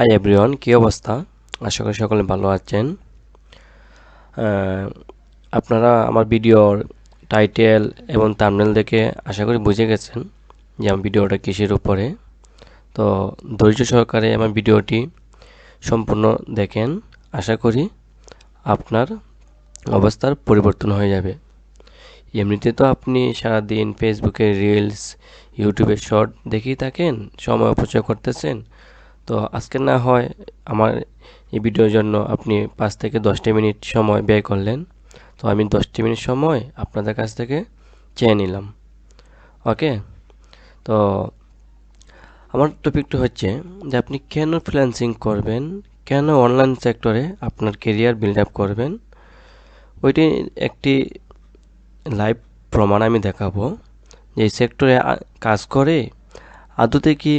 Hi everyone কী অবস্থা? আশা করি সকলে ভালো আছেন। আপনারা আমার ভিডিওর টাইটেল এবং থাম্বনেল দেখে আশা করি বুঝে গেছেন যে আমার ভিডিওটা কিসের উপরে। তো ধৈর্য সহকারে আমার ভিডিওটি সম্পূর্ণ দেখেন। আশা করি আপনার অবস্থার পরিবর্তন হয়ে যাবে। এমনিতে তো আপনি সারাদিন ফেসবুকে রিলস ইউটিউবে শর্ট দেখেই থাকেন, সময় অপচয় করতেছেন। তো আজকে না হয় আমার এই ভিডিওর জন্য আপনি পাঁচ থেকে দশটা মিনিট সময় ব্যয় করলেন। তো আমি দশটি মিনিট সময় আপনাদের কাছ থেকে চেয়ে নিলাম। ওকে? তো আমার টপিকটা হচ্ছে যে আপনি কেন ফ্রিল্যান্সিং করবেন? কেন অনলাইন সেক্টরে আপনার কেরিয়ার বিল্ড আপ করবেন? ওইটি একটি লাইভ প্রমাণ আমি দেখাবো। যে সেক্টরে কাজ করে আদতে কি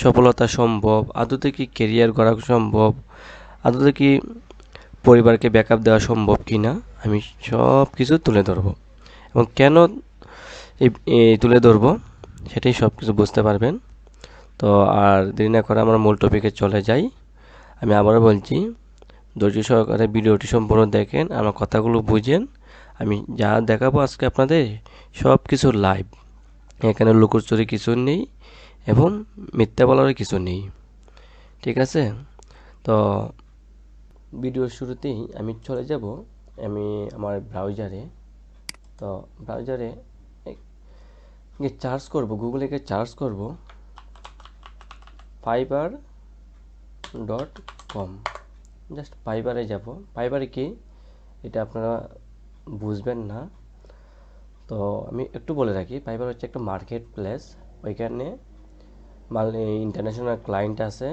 সফলতা সম্ভব, আদতে কি কেরিয়ার গড়া সম্ভব, আদতে কি পরিবারকে ব্যাকআপ দেওয়া সম্ভব কি না আমি সব কিছু তুলে ধরবো। এবং কেন এই তুলে ধরবো, সেটাই সব কিছু বুঝতে পারবেন। তো আর দেরি না করে আমরা মূল টপিকে চলে যাই। আমি আবারও বলছি, ধৈর্য সহকারে ভিডিওটি সম্পূর্ণ দেখেন, আমার কথাগুলো বুঝেন। আমি যা দেখাবো আজকে আপনাদের সব কিছু লাইভ এখানে লুকোচুরি কিছু নেই। এবং মিথ্যা বলারও কিছু নেই। ঠিক আছে? তো ভিডিওর শুরুতেই আমি চলে যাব, আমি আমার ব্রাউজারে তো ব্রাউজারে চার্জ করব গুগলে গিয়ে চার্জ করব। ফাইবার ডট কম জাস্ট ফাইবারে যাব। ফাইবারে কি? এটা আপনারা বুঝবেন না। তো আমি একটু বলে রাখি ফাইবার হচ্ছে একটা মার্কেট প্লেস ওইখানে মাল ইন্টারন্যাশনাল ক্লায়েন্ট আছে,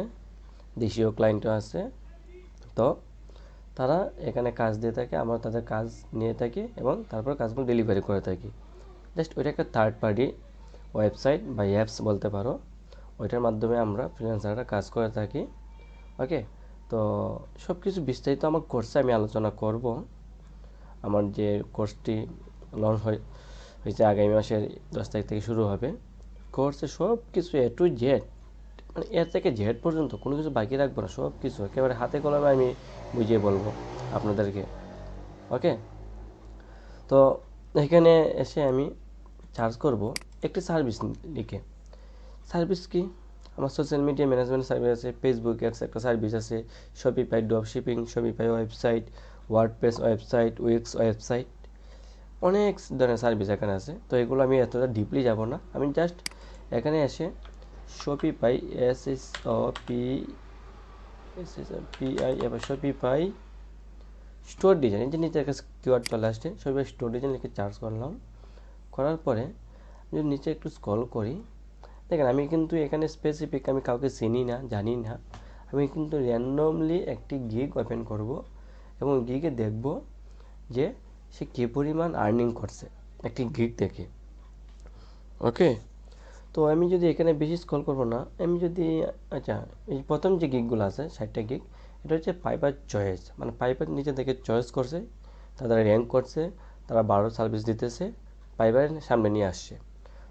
দেশীয় ক্লায়েন্টও আছে। তো তারা এখানে কাজ দিয়ে থাকে, আমরা তাদের কাজ নিয়ে থাকি এবং তারপর কাজগুলো ডেলিভারি করে থাকি। জাস্ট ওইটা একটা থার্ড পার্টি ওয়েবসাইট বা অ্যাপস বলতে পারো। ওইটার মাধ্যমে আমরা ফ্রিল্যান্সাররা কাজ করে থাকি। ওকে তো সব কিছু বিস্তারিত আমার কোর্সে আমি আলোচনা করব। আমার যে কোর্সটি লঞ্চ হয়েছে আগামী মাসের দশ তারিখ থেকে শুরু হবে। কোর্সে সব কিছু এ টু জেড মানে এর থেকে জেড পর্যন্ত কোনো কিছু বাকি রাখব না সব কিছু একেবারে হাতে কলমে আমি বুঝিয়ে বলব আপনাদেরকে। ওকে তো এখানে এসে আমি চার্জ করব একটি সার্ভিস লিখে। সার্ভিস কি? আমার সোশ্যাল মিডিয়া ম্যানেজমেন্ট সার্ভিস আছে ফেসবুক অ্যাডস একটা সার্ভিস আছে Shopify drop shipping Shopify website WordPress website Wix website অনেক ধরনের সার্ভিস এখানে আছে। তো এগুলো আমি এতটা ডিপলি যাব না। আমি জাস্ট এখানে এসে Shopify S S O P S S P I এবার শপিফাই স্টোর ডিজাইন যে নিচে একটা কিওয়ার্ড চলে আসছে শপিফাই স্টোর ডিজাইন লিখে চার্জ করলাম। করার পরে যদি নিচে একটু স্ক্রল করি, দেখেন আমি কিন্তু এখানে স্পেসিফিক আমি কাউকে চিনি না, জানি না। আমি কিন্তু র্যান্ডমলি একটি গিগ ওপেন করব এবং গিগে দেখব যে সে কী পরিমাণ আর্নিং করছে? একটি গিগ দেখে। ওকে তো আমি যদি এখানে বেশি স্কল করব না, আমি যদি আচ্ছা এই প্রথম যে গিকগুলো আছে, ষাটটা গিগ এটা হচ্ছে পাইপার চয়েস মানে পাইপার নিচে থেকে চয়েস করছে তারা র্যাঙ্ক করছে, তারা বারো সার্ভিস দিতেছে পাইপারের সামনে নিয়ে আসছে।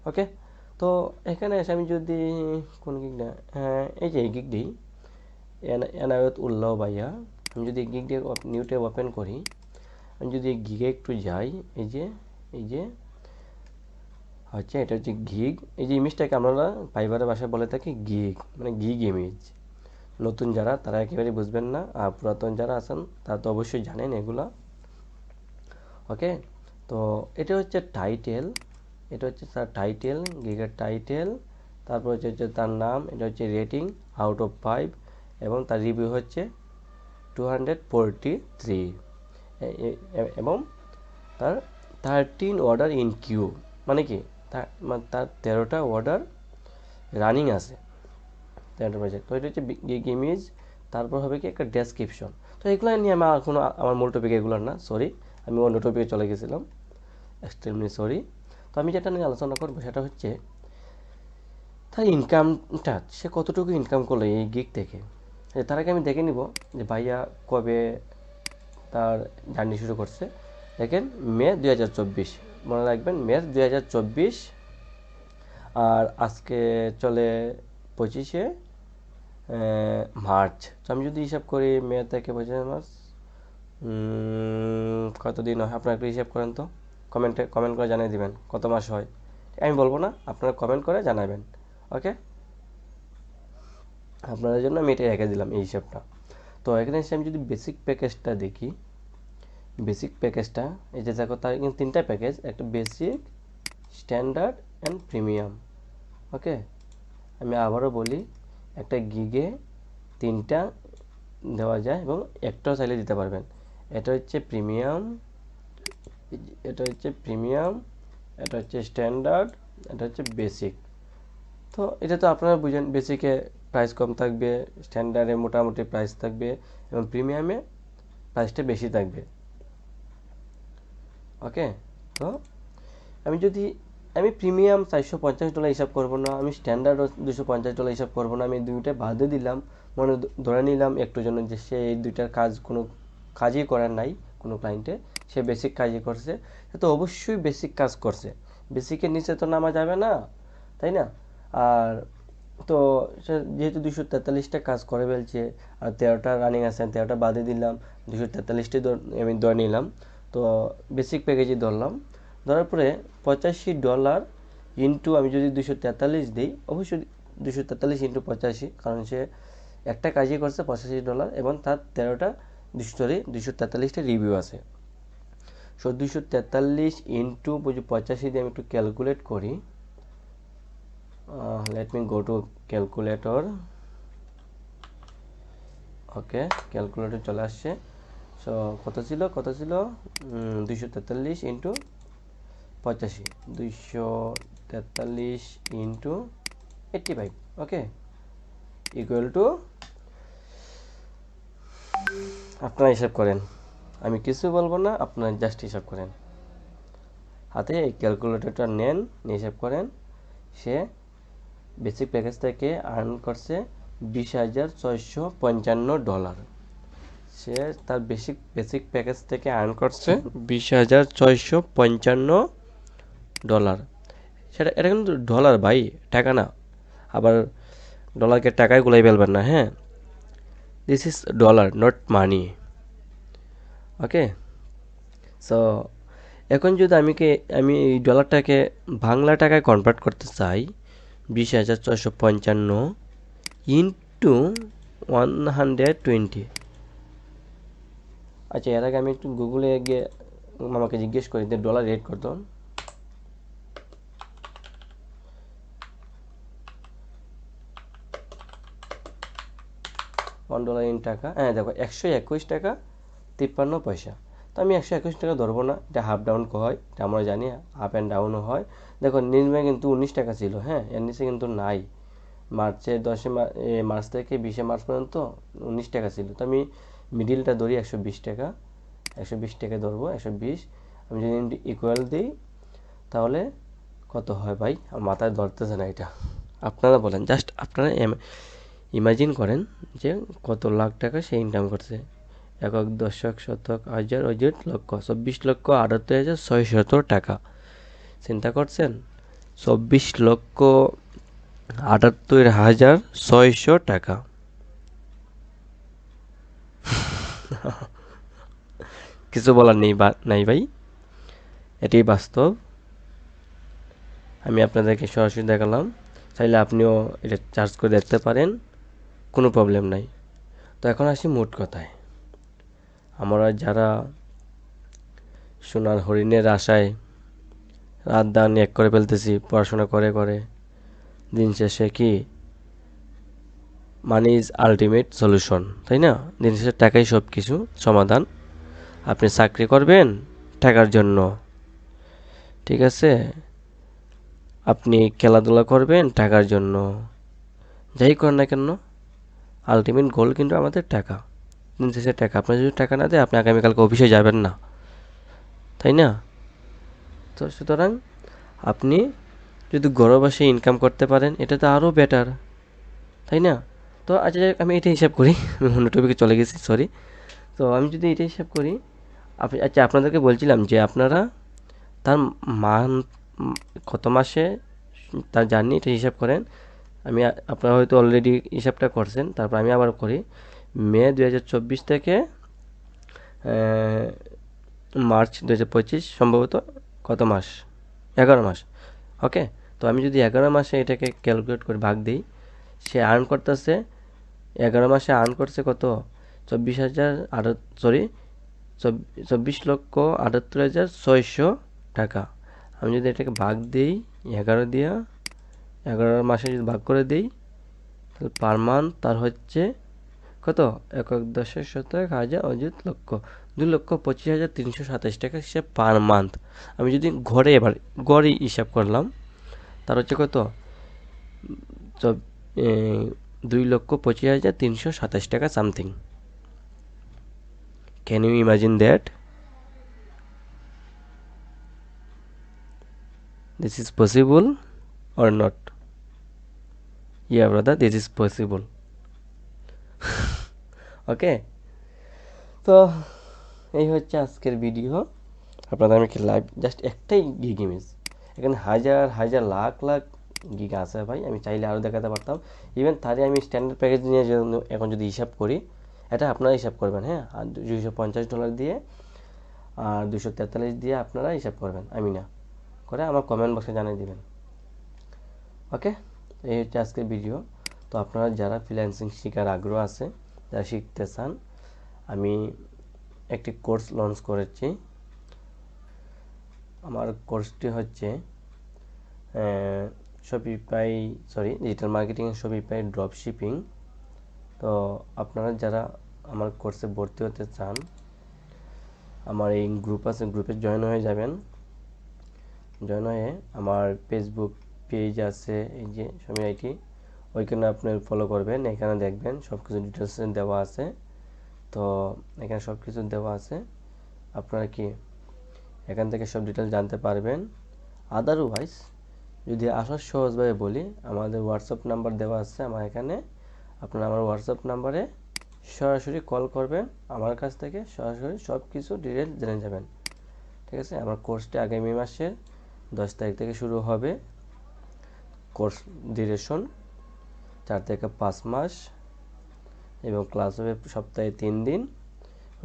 ওকে তো এখানে এসে আমি যদি, কোন গিকটা হ্যাঁ এই যে এই গিকটি এনায়ত উল্লাহ ভাইয়া, আমি যদি এই গিকটি নিউ ওপেন করি আমি যদি গিগে একটু যাই, এই যে এই যে, হচ্ছে এটা হচ্ছে ঘিগ এই যে ইমেজটাকে আমরা ফাইবারের ভাষায় বলে থাকি গিগ মানে গিগ ইমেজ নতুন যারা, তারা একেবারে বুঝবেন না। আর পুরাতন যারা আছেন, তারা তো অবশ্যই জানেন এগুলা। ওকে? তো এটা হচ্ছে টাইটেল এটা হচ্ছে তার টাইটেল গিগের টাইটেল তারপর হচ্ছে হচ্ছে তার নাম, এটা হচ্ছে রেটিং আউট অফ ফাইভ এবং তার রিভিউ হচ্ছে টু হান্ড্রেড ফোরটি থ্রি এবং তার থার্টিন অর্ডার ইন কিউ মানে কি? তার তার তেরোটা অর্ডার রানিং আছে। তেরোটা প্রজেক্ট তো এটা হচ্ছে গিগ ইমেজ তারপর হবে কি একটা ডেসক্রিপশন তো এগুলো নিয়ে আমার কোনো, আমার মূল টপিক এগুলো না সরি আমি অন্য টপিকে চলে গেছিলাম। এক্সট্রিমলি সরি তো আমি যেটা নিয়ে আলোচনা করব সেটা হচ্ছে, তার ইনকামটা সে কতটুকু ইনকাম করল এই গিক থেকে? তার আগে আমি দেখে নিব যে ভাইয়া কবে তার জার্নি শুরু করছে। দেখেন, মে দুই হাজার চব্বিশ। মনে রাখবেন, মে দুই হাজার চব্বিশ, আর আজকে চলে পঁচিশে মার্চ। তো আমি যদি হিসাব করি, মে থেকে বৈশাখ মাস কত দিন হয়? আপনারা একটু হিসাব করেন তো। কমেন্টে, কমেন্ট করে জানিয়ে দিবেন, কত মাস হয়। আমি বলব না, আপনারা কমেন্ট করে জানাবেন, ওকে? আপনাদের জন্য আমি এটাই রেখে দিলাম, এই হিসাবটা। তো এখানে এসে আমি যদি বেসিক প্যাকেজটা দেখি বেসিক প্যাকেজটা এই যে দেখো তার কিন্তু তিনটা প্যাকেজ একটা basic standard and premium okay আমি আবারও বলি, একটা গিগে তিনটা দেওয়া যায় এবং একটাও চাইলে দিতে পারবেন। এটা হচ্ছে প্রিমিয়াম এটা হচ্ছে প্রিমিয়াম এটা হচ্ছে স্ট্যান্ডার্ড এটা হচ্ছে বেসিক তো এটা তো আপনারা বুঝেন বেসিকে প্রাইস কম থাকবে স্ট্যান্ডার্ডে মোটামুটি প্রাইস থাকবে এবং প্রিমিয়ামে প্রাইসটা বেশি থাকবে। ওকে তো আমি যদি, আমি প্রিমিয়াম চারশো পঞ্চাশ ডলার হিসাব করব না, আমি স্ট্যান্ডার্ডও দুশো পঞ্চাশ ডলার হিসাব করব না, আমি দুইটা বাদে দিলাম, মনে ধরে নিলাম একটু জন্য যে সে এই দুইটার কাজ কোনো কাজই করার নাই, কোনো ক্লায়েন্টে সে বেসিক কাজই করছে, সে তো অবশ্যই বেসিক কাজ করছে। বেসিকের নিচে তো নামা যাবে না, তাই না? আর তো যেহেতু দুশো তেতাল্লিশটা কাজ করে ফেলছে, আর তেরোটা রানিং আছে তেরোটা বাদে দিলাম দুশো তেতাল্লিশটাই আমি ধরে নিলাম, তো বেসিক প্যাকেজই ধরলাম, ধরার পরে পঁচাশি ডলার ইন্টু আমি যদি দুশো তেতাল্লিশ দিই, অবশ্যই দুশো তেতাল্লিশ ইন্টু পঁচাশি, কারণ সে একটা কাজই করছে পঁচাশি ডলার এবং তার তেরোটা দুশো সরি দুশো তেতাল্লিশটা রিভিউ আছে। সো দুশো তেতাল্লিশ ইন্টু পঁচাশি দিয়ে আমি একটু ক্যালকুলেট করি। Let me go to calculator okay calculator চলে আসছে। সো কত ছিল? কত ছিল? দুইশো তেতাল্লিশ ইন্টু পঁচাশি। দুইশো তেতাল্লিশ into eighty five okay equal to আপনারা হিসাব করেন। আমি কিছু বলব না, আপনারা জাস্ট হিসাব করেন। হাতে এই ক্যালকুলেটরটা নেন হিসাব করেন। সে বেসিক প্যাকেজ থেকে আর্ন করছে বিশ হাজার ছয়শো পঞ্চান্ন ডলার। সে তার বেসিক বেসিক প্যাকেজ থেকে আর্ন করছে বিশ হাজার ছয়শো পঞ্চান্ন ডলার। সেটা, এটা কিন্তু ডলার ভাই, টাকা না। আবার ডলারকে টাকায় গুলাই ফেলবেন না হ্যাঁ? This is dollar not money okay so এখন যদি আমি আমি এই ডলারটাকে বাংলা টাকায় কনভার্ট করতে চাই বিশ হাজার ছশো পঞ্চান্ন ইন্টু ওয়ান হান্ড্রেড টোয়েন্টি। আচ্ছা এর আগে আমি একটু গুগলে গিয়ে আমাকে জিজ্ঞেস করি যে ডলার রেট কত? ওয়ান ডলার ইন টাকা হ্যাঁ দেখো, একশো একুশ টাকা, তিপ্পান্ন পয়সা। আমি একশো একুশ টাকা ধরবো না, এটা হাফ ডাউন হয়, এটা আমরা জানি আপ অ্যান্ড ডাউনও হয়। দেখো, নিম্নে কিন্তু উনিশ টাকা ছিল হ্যাঁ এর নিচে কিন্তু নাই। মার্চে দশে মার্চ থেকে বিশে মার্চ পর্যন্ত উনিশ টাকা ছিল। তো আমি মিডিলটা ধরি একশো বিশ টাকা, একশো বিশ টাকা ধরবো, একশো বিশ। আমি যদি ইকুয়াল দিই, তাহলে কত হয় ভাই? আমার মাথায় ধরতেছে না এটা। আপনারা বলেন জাস্ট আপনারা ইমাজিন করেন যে কত লাখ টাকা সে ইনকাম করছে। একক দশক শতক হাজার অজিট লক্ষ চব্বিশ লক্ষ আটাত্তর হাজার ছয় শত টাকা। চিন্তা করছেন? চব্বিশ লক্ষ আটাত্তর হাজার ছয়শো টাকা। কিছু বলার নেই নাই ভাই। এটাই বাস্তব। আমি আপনাদেরকে সরাসরি দেখালাম। চাইলে আপনিও এটা চার্জ করে দেখতে পারেন। কোনো প্রবলেম নাই। তো এখন আসি মোট কথায়। আমরা যারা সোনার হরিণের আশায় রাত দান এক করে ফেলতেছি, পড়াশোনা করে করে, দিন শেষে কি মানি ইজ আলটিমেট সলিউশন, তাই না? দিন শেষে টাকাই সব কিছু সমাধান। আপনি চাকরি করবেন টাকার জন্য, ঠিক আছে? আপনি খেলাধুলা করবেন টাকার জন্য, যাই করেন না কেন আলটিমেট গোল কিন্তু আমাদের টাকা। দিন শেষে টাকা। আপনার যদি টাকা না দেয়, আপনি আগামীকালকে অফিসে যাবেন না। তাই না? তো সুতরাং আপনি যদি ঘরে বসে ইনকাম করতে পারেন, এটা তো আরও বেটার তাই না? তো আচ্ছা আমি এটা হিসাব করি। আমি অন্য টপিকে চলে গেছি সরি তো আমি যদি এটা হিসাব করি আচ্ছা আপনাদেরকে বলছিলাম যে আপনারা তার মান, কত মাসে তার জার্নি এটা হিসাব করেন। আমি, আপনারা হয়তো অলরেডি হিসাবটা করছেন, তারপর আমি আবার করি। মে দু হাজার চব্বিশ থেকে মার্চ দু হাজার পঁচিশ, সম্ভবত কত মাস? এগারো মাস। ওকে? তো আমি যদি এগারো মাসে এটাকে ক্যালকুলেট করে ভাগ দিই, সে আর্ন করতেছে, এগারো মাসে আর্ন করছে কত? চব্বিশ হাজার আট সরি চব্বিশ লক্ষ আটাত্তর হাজার ছয়শো টাকা। আমি যদি এটাকে ভাগ দিই, এগারো দিয়া, এগারো মাসে যদি ভাগ করে দিই, তাহলে পার মান্থ তার হচ্ছে কত একক দশের শতক হাজার অযুত লক্ষ দুই লক্ষ পঁচিশ হাজার তিনশো সাতাশ টাকা হিসাব পার মান্থ আমি যদি ঘরে এবার গড়ে হিসাব করলাম, তার হচ্ছে কত? দুই লক্ষ পঁচিশ হাজার তিনশো সাতাশ টাকা something can you imagine that this is possible or not? Yeah, brother, this is possible okay? তো এই হচ্ছে আজকের ভিডিও আপনাদের আমি লাইভ জাস্ট একটাই গিগ ইমেজ এখানে হাজার হাজার লাখ লাখ গিগ আছে ভাই, আমি চাইলে আরও দেখাতে পারতাম। ইভেন তারই আমি স্ট্যান্ডার্ড প্যাকেজ নিয়ে এখন যদি হিসাব করি, এটা আপনারা হিসাব করবেন হ্যাঁ? আর দুইশো পঞ্চাশ ডলার দিয়ে, আর দুশো তেতাল্লিশ দিয়ে আপনারা হিসাব করবেন, আমি না। করে আমার কমেন্ট বক্সে জানিয়ে দেবেন। ওকে? এই হচ্ছে আজকের ভিডিও তো আপনারা যারা ফ্রিল্যান্সিং শেখার আগ্রহ আছে যারা শিখতে চান, আমি একটি কোর্স লঞ্চ করেছি। আমার কোর্সটি হচ্ছে Shopify sorry digital marketing Shopify drop shipping তো আপনারা যারা আমার কোর্সে ভর্তি হতে চান, আমার এই গ্রুপ আছে গ্রুপে জয়েন হয়ে যাবেন। জয়েন হয়ে আমার ফেসবুক পেজ আছে, এই যে সময় আইটি ওইখানে আপনি ফলো করবেন, এখানে দেখবেন সব কিছু ডিটেলস দেওয়া আছে। তো এখানে সব কিছু দেওয়া আছে। আপনারা কি এখান থেকে সব ডিটেলস জানতে পারবেন। আদারওয়াইজ যদি আসা সহজভাবে বলি, আমাদের হোয়াটসঅ্যাপ নাম্বার দেওয়া আছে আমার এখানে। আপনারা আমার হোয়াটসঅ্যাপ নাম্বারে সরাসরি কল করবেন। আমার কাছ থেকে সরাসরি সব কিছু ডিটেলস জেনে যাবেন। ঠিক আছে? আমার কোর্সটি আগামী মাসের দশ তারিখ থেকে শুরু হবে। কোর্স ডিউরেশন চার থেকে পাঁচ মাস এবং ক্লাস হবে সপ্তাহে তিন দিন,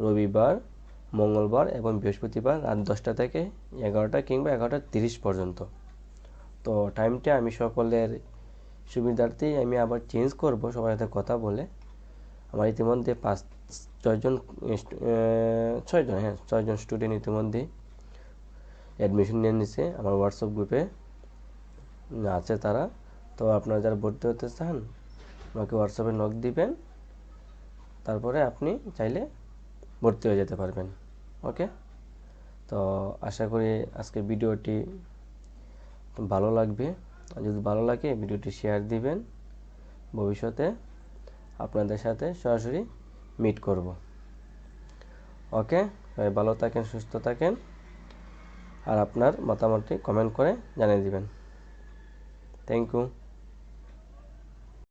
রবিবার, মঙ্গলবার এবং বৃহস্পতিবার রাত দশটা থেকে এগারোটা কিংবা এগারোটা তিরিশ পর্যন্ত। তো টাইমটা আমি সকলের সুবিধার্থেই আমি আবার চেঞ্জ করব, সবার সাথে কথা বলে। আমার ইতিমধ্যে পাঁচ ছয়জন ছয়জন হ্যাঁ ছয়জন স্টুডেন্ট ইতিমধ্যে অ্যাডমিশন নিয়ে নিছে আমার হোয়াটসঅ্যাপ গ্রুপে আছে তারা। তো আপনারা যারা ভর্তি হতে চান আমাকে হোয়াটসঅ্যাপে নক দিবেন, তারপরে আপনি চাইলে ভর্তি হয়ে যেতে পারবেন ওকে তো আশা করি আজকে ভিডিওটি ভালো লাগবে। আর যদি ভালো লাগে, ভিডিওটি শেয়ার দিবেন। ভবিষ্যতে আপনাদের সাথে সরাসরি মিট করব ওকে সবাই ভালো থাকেন, সুস্থ থাকেন। আর আপনার মতামতটি কমেন্ট করে জানিয়ে দিবেন। Thank you